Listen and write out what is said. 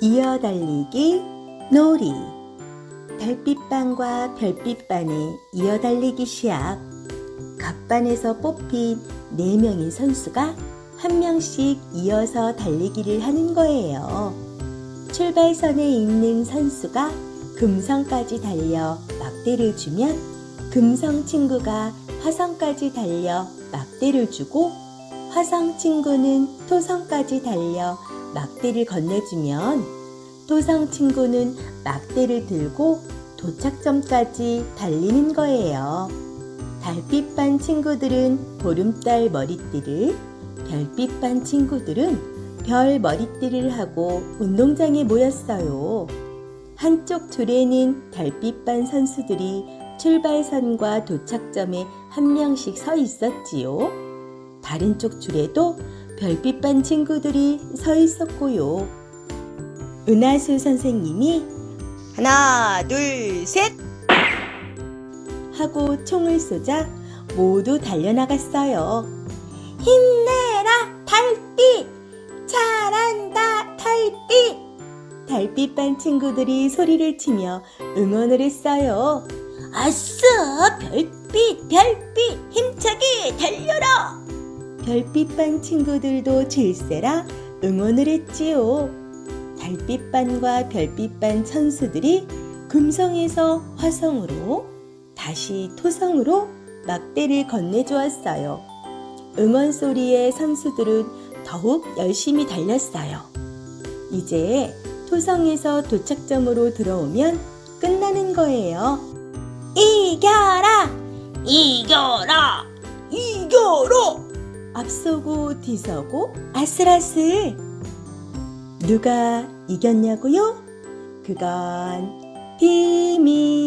이어달리기 놀이 달빛반과 별빛반의 이어달리기 시합 각반에서 뽑힌 4명의 선수가 한 명씩 이어서 달리기를 하는 거예요. 출발선에 있는 선수가 금성까지 달려 막대를 주면 금성 친구가 화성까지 달려 막대를 주고 화성 친구는 토성까지 달려 막대를 건네주면 토성 친구는 막대를 들고 도착점까지 달리는 거예요. 달빛반 친구들은 보름달 머리띠를, 별빛반 친구들은 별 머리띠를 하고 운동장에 모였어요. 한쪽 줄에는 달빛반 선수들이 출발선과 도착점에 한 명씩 서 있었지요. 다른 쪽 줄에도 별빛 반 친구들이 서 있었고요. 은하수 선생님이 하나, 둘, 셋. 하고 총을 쏘자 모두 달려나갔어요. 힘내라 달빛! 잘한다 달빛! 달빛 반 친구들이 소리를 치며 응원을 했어요. 아싸 별빛 별빛 힘차게 달려라! 별빛반 친구들도 질세라 응원을 했지요. 달빛반과 별빛반 선수들이 금성에서 화성으로 다시 토성으로 막대를 건네주었어요. 응원 소리에 선수들은 더욱 열심히 달렸어요. 이제 토성에서 도착점으로 들어오면 끝나는 거예요. 이겨라! 이겨라! 앞서고 뒤서고 아슬아슬 누가 이겼냐고요? 그건 비밀